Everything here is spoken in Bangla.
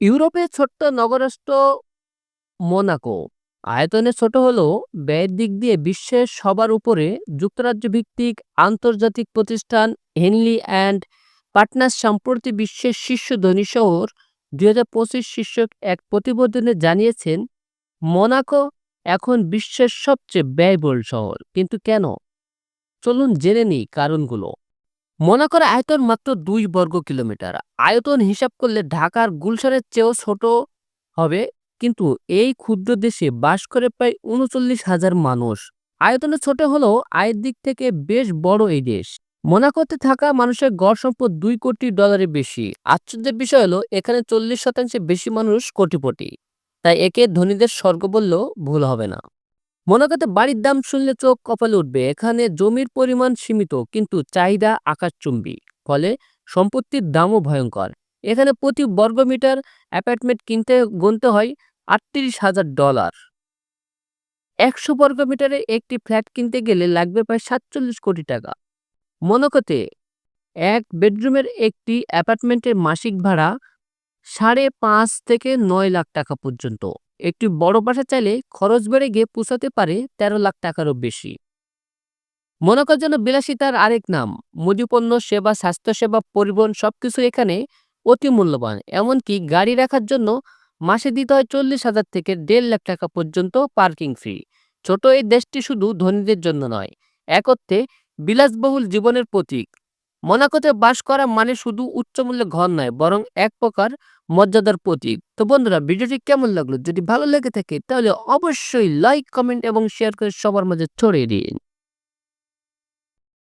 ইউরোপের ছোট্ট নগরাষ্ট্র মোনাকো। আয়তনে ছোট হলেও ব্যয়ের দিক দিয়ে বিশ্বের সবার উপরে যুক্তরাজ্য ভিত্তিক আন্তর্জাতিক প্রতিষ্ঠান হেনলি অ্যান্ড পার্টনার্স সম্প্রতি বিশ্বের শীর্ষ ধনী শহর দুই হাজার পঁচিশ শীর্ষক এক প্রতিবেদনে জানিয়েছেন, মোনাকো এখন বিশ্বের সবচেয়ে ব্যয়বহুল শহর। কিন্তু কেন? চলুন জেনে নিই কারণগুলো। মোনাকোর আয়তন মাত্র দুই বর্গ কিলোমিটার। আয়তন হিসাব করলে ঢাকার গুলশানের চেয়েও ছোট হবে, কিন্তু এই ক্ষুদ্র দেশে বাস করে প্রায় উনচল্লিশ হাজার মানুষ। আয়তনে ছোট হলেও আয়ের দিক থেকে বেশ বড় এই দেশ। মোনাকোতে থাকা মানুষের গড় সম্পদ দুই কোটি ডলারের বেশি। আশ্চর্যের বিষয় হলো, এখানে চল্লিশ শতাংশের বেশি মানুষ কোটিপতি। তাই একে ধনীদের স্বর্গ বললেও ভুল হবে না। মোনাকোতে বাড়ির দাম শুনলে চোখ কপালে উঠবে, এখানে জমির পরিমাণ সীমিত, কিন্তু চাহিদা আকাশচুম্বী, ফলে সম্পত্তির দামও ভয়ঙ্কর। এখানে প্রতি বর্গমিটার অ্যাপার্টমেন্ট কিনতে গুনতে হয় আটত্রিশ হাজার ডলার। একশো বর্গমিটারে একটি ফ্ল্যাট কিনতে গেলে লাগবে প্রায় সাতচল্লিশ কোটি টাকা। মোনাকোতে এক বেডরুমের একটি অ্যাপার্টমেন্টের মাসিক ভাড়া সাড়ে পাঁচ থেকে নয় লাখ টাকা পর্যন্ত। একটি বড় বাসা চাইলে খরচ বেড়ে গিয়ে পৌঁছাতে পারে তেরো লাখ টাকারও বেশি। মোনাকোর জন্য বিলাসিতার আরেক নাম, মুদিপণ্য সেবা, স্বাস্থ্যসেবা, পরিবহন সবকিছু এখানে অতি মূল্যবান। এমনকি গাড়ি রাখার জন্য মাসে দিতে হয় চল্লিশ হাজার থেকে দেড় লাখ টাকা পর্যন্ত পার্কিং ফি। ছোট এই দেশটি শুধু ধনীদের জন্য নয় এক অর্থে বিলাসবহুল জীবনের প্রতীক। মোনাকোতে বাস করা মানে শুধু উচ্চমূল্যে ঘর নয়, বরং এক প্রকার মর্যাদার প্রতীক। তো বন্ধুরা, ভিডিওটি কেমন লাগল? যদি ভালো লেগে থাকে, তাহলে অবশ্যই লাইক কমেন্ট এবং শেয়ার করে সবার মাঝে ছড়িয়ে দিন।